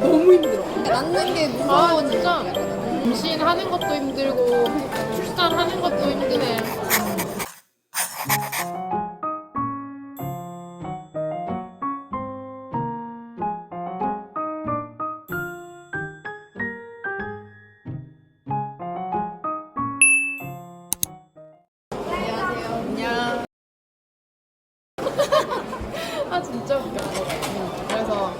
너무 힘들어. 낳는 게아 무서워지는 진짜. 임신하는 것도 힘들고 출산하는 것도 힘드네. 안녕하세요. 안녕. 아 진짜 웃겨. 그래서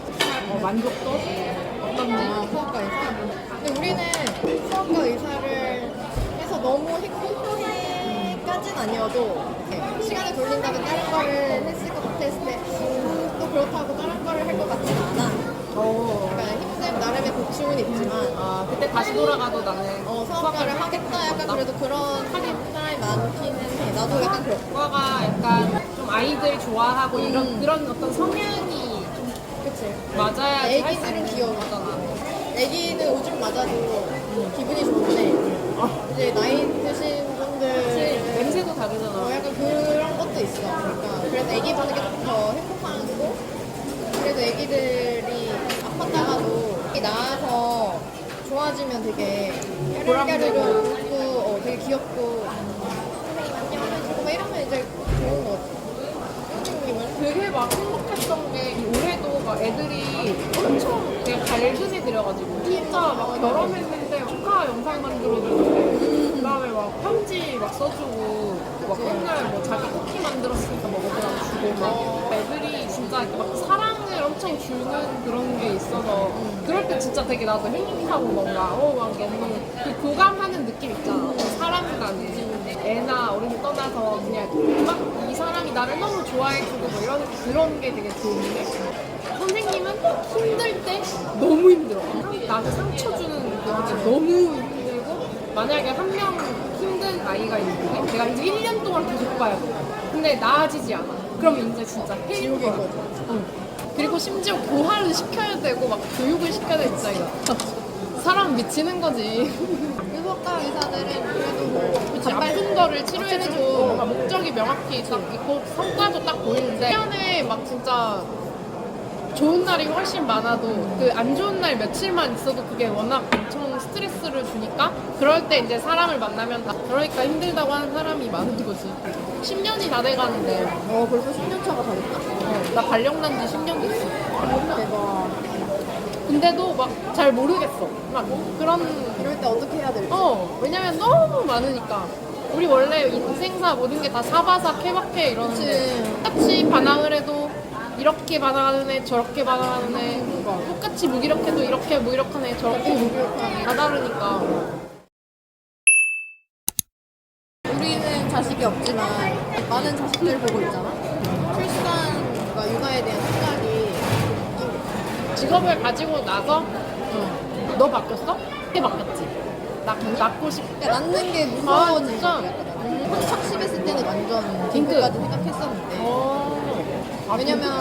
어, 만족도 어떤지. 아, 수학과 의사. 근데 우리는 수학과 의사를 해서 너무 행복해까진 아니어도 이렇게 시간을 돌린다면 다른 거를 했을 것 같았을 때, 음, 또 그렇다고 다른 거를 할 것 같진 않아. 어. 그러니까 힘든 나름의 고충은 있지만, 아 그때 다시 돌아가도 나는 어, 수학과를 하겠다 약간 그래도 그런 사람이 많기는 해. 나도 약간 그렇고. 과가 약간 좀 아이들 좋아하고 이런 음. 그런 어떤 성향이 그치. 맞아야지 할수 애기들은 귀여워. 거잖아. 애기는 오줌 맞아도 기분이 좋은데, 이제 나이 드신 분들. 사실 냄새도 어, 다르잖아. 약간 그런 것도 있어. 그러니까 그래서 애기 보는 게 좀 더 행복한 거고 그래도 애기들이 아팠다가도 애기 낳아서 좋아지면 되게 까르르 웃고 어, 되게 귀엽고. 선생님 안녕하시고. 막 이러면 이제 좋은 거지. 선생님은? 되게 막 행복했던 게이 올해도 막 애들이 엄청 되게 밝은 애들이어가지고 진짜 막 결혼했는데 축하 영상 만들어주고 그다음에 막 편지 막 써주고 막 맨날 뭐 자기 쿠키 만들었으니까 먹어보라고 주고 막 애들이 진짜 이렇게 막 사랑을 엄청 주는 그런 게 있어서 진짜 되게 나도 행복하고 뭔가 어막 너무 그 교감하는 느낌 있잖아. 사람과는 애나 어른이 떠나서 그냥 막 이 사람이 나를 너무 좋아해주고 뭐 이런 그런 게 되게 좋은데 선생님은 힘들 때 너무 힘들어. 나한테 상처 주는 그런 게 너무 힘들고 만약에 한 명 힘든 아이가 있는데 내가 이제 1년 동안 계속 봐야 돼. 근데 나아지지 않아. 그러면 이제 진짜 거야. 응. 그리고 심지어 교화를 시켜야 되고 막 교육을 시켜야 될 진짜 사람 미치는 거지. 유석과 의사들은 그래도 뭐 아픈 거를 치료해주고 뭔가 목적이 명확히 딱 있고 성과도 딱 보이는데 1년에 막 진짜 좋은 날이 훨씬 많아도 그 안 좋은 날 며칠만 있어도 그게 워낙 엄청 스트레스를 주니까 그럴 때 이제 사람을 만나면 다 그러니까 힘들다고 하는 사람이 많은 거지 10년이 다 돼가는데 어 벌써 10년 차가 다 됐다. 어, 나 발령 난 지 10년 됐어 대박. 근데도 막 잘 모르겠어 막 그런 이럴 때 어떻게 해야 될지. 어, 왜냐면 너무 많으니까. 우리 원래 인생사 모든 게 다 사바사 케바케 이러는데 그치. 똑같이 반항을 해도 이렇게 반항하는 애, 저렇게 반항하는 애, 똑같이 무기력해도 이렇게 무기력한 애, 저렇게 무기력한 애. 다 다르니까. 우리는 자식이 없지만 많은 자식들 보고 있잖아. 출산과 육아에 대한 생각이 직업을 가지고 나서 응. 너 바뀌었어? 어떻게 바뀌었지? 낳, 낳고 싶 그러니까 낳는 게 아, 무서워지는 진짜? 거야. 한창 심했을 때는 완전 딩크. 딩크까지 생각했었는데 어. 아, 왜냐면-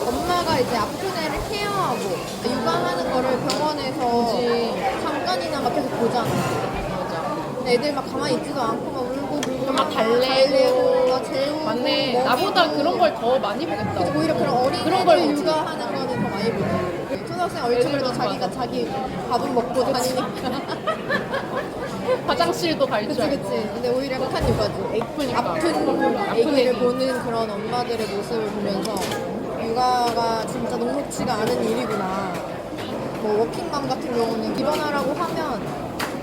엄마가 이제 아픈 애를 케어하고 육아하는 거를 병원에서 그치. 잠깐이나 막 계속 보잖아. 맞아. 근데 애들 막 가만히 있지도 않고 막 막 달래고. 막 재우고 맞네. 나보다 그런 걸 더 많이 보겠다. 오히려 그런 어린이들 그런 걸 보지. 육아하는 거는 더 많이 보지. 초등학생 애들은 자기가. 자기 밥은 먹고 다니니까. 화장실도 갈 줄 그치 알고. 그치. 근데 오히려 착한 육아지. 아프니까. 아픈 아픈 애기를 애기. 보는 그런 엄마들의 모습을 보면서 육아가 진짜 녹록지가 않은 일이구나. 뭐 워킹맘 같은 경우는 입원하라고 하면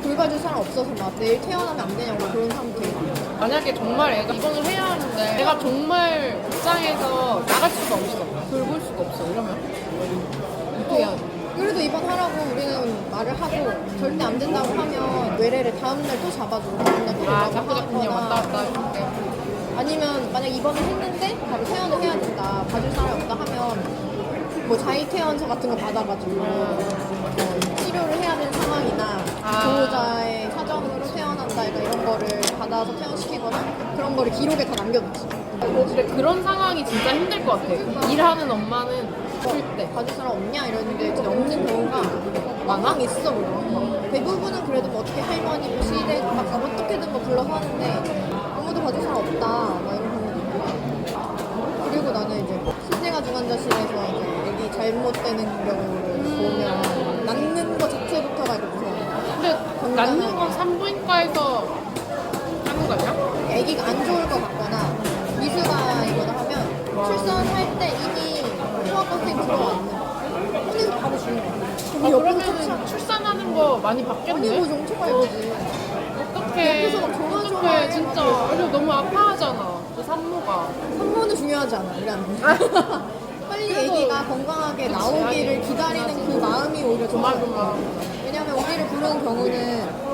돌봐줄 사람 없어서 막 내일 퇴원하면 안 되냐고 막 그런 사람도 되게 많아. 만약에 정말 애가 입원을 해야 하는데 내가 정말 직장에서 나갈 수가 없어. 돌볼 수가 없어. 이러면 어떻게 해야 돼? 그래도 입원하라고 우리는 말을 하고 절대 안 된다고 하면 외래를 다음날 또 잡아주고 다음날 또 아 자꾸 자꾸 그냥 왔다 갔다 이렇게 아니면 만약 입원을 했는데 바로 퇴원을 해야 된다 봐줄 사람이 없다 하면 뭐 자의 퇴원서 같은 거 받아가지고 뭐 치료를 해야 되는 상황이나 아. 보호자의 사정으로 퇴원 약간 이런 거를 받아서 퇴원시키거나 그런 거를 기록에 다 남겨놓지. 근데 그런 상황이 진짜 힘들 것 같아. 일하는 엄마는 아플 때. 봐줄 사람 없냐? 이러는데 진짜 없는 경우가 많아. 있어. 물론 대부분은 그래도 뭐 어떻게 할머니 뭐 시댁 막 어떻게든 뭐 불러서 하는데 아무도 봐줄 사람 없다. 막 이런 경우도 있고. 그리고 나는 이제 신생아 중환자실에서 이제 애기 잘못되는 경우를 보면 낳는 건 산부인과에서 하는 거 아니야? 아기가 안 좋을 것 같거나 미수가 이거나 하면 와. 출산할 때 이미 소아과 선생님 들어왔는 거 거기서 바로 주는 거야 아, 그러면 출산하는 거 많이 아니 바뀌었네? 뭐 엄청 알지 어떡해. 옆에서 막 전화 어떡해, 진짜. 막 그리고 너무 아파하잖아. 그 산모가. 산모는 중요하지 않아 우리한테 빨리 그래도- 아기가 건강하게 나오기를 아니, 기다리는. 그 마음이 오히려 좋아 조마조마. 부르는 경우는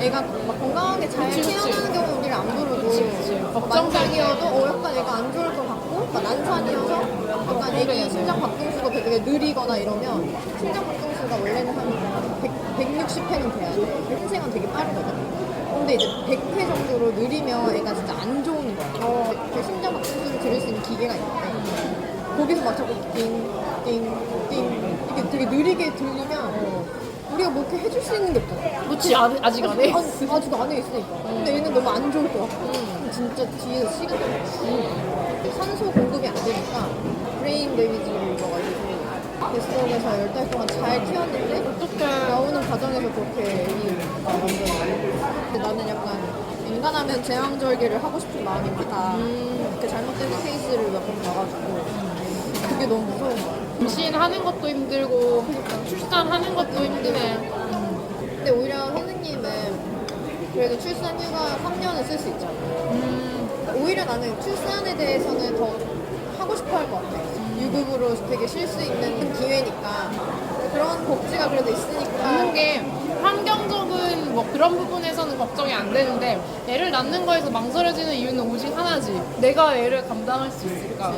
애가 막 건강하게 잘 그치, 그치. 태어나는 경우는 우리를 안 부르고. 만장이어도 어 약간 애가 안 좋을 것 같고 막 난산이어서 약간 애기 심장 박동수가 되게 느리거나 이러면 심장 박동수가 원래는 한 100, 160회는 돼야 돼. 흰생은 되게 빠르거든. 근데 이제 100회 정도로 느리면 애가 진짜 안 좋은 거야. 그 심장 박동수를 들을 수 있는 기계가 있는데 거기서 막 자꾸 띵 띵 띵. 이게 되게 느리게 들리면 우리가 뭐 이렇게 해줄 수 있는 게 없잖아 그렇지, 안- 아직 안 해. 아직, 아직 안에 있으니까. 근데 얘는 너무 안 좋을 것 같고. 진짜 뒤에서 시간 끌 산소 공급이 안 되니까 브레인 데미지를 입어가지고 뱃속에서 10달 동안 잘 키웠는데 어떡해. 나오는 과정에서 그렇게 완전 근데 나는 약간 인간하면 제왕절개를 하고 싶은 마음이 많다. 그 잘못된 케이스를 몇 번 봐가지고 그게 너무 무서운 거야. 임신하는 것도 힘들고, 출산 하는 것도 힘드네. 근데 오히려 선생님은 그래도 출산 휴가 3년을 쓸 수 있잖아. 음, 오히려 나는 출산에 대해서는 더 하고 싶어 할 것 같아. 유급으로 되게 쉴 수 있는 기회니까. 그런 복지가 그래도 있으니까. 낳는 게 환경적인 뭐 그런 부분에서는 걱정이 안 되는데 애를 낳는 거에서 망설여지는 이유는 오직 하나지. 내가 애를 감당할 수 있을까?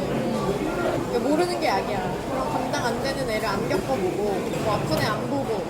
모르는 게 약이야. 그런 감당 안 되는 애를 안 겪어보고, 뭐 아픈 애 안 보고,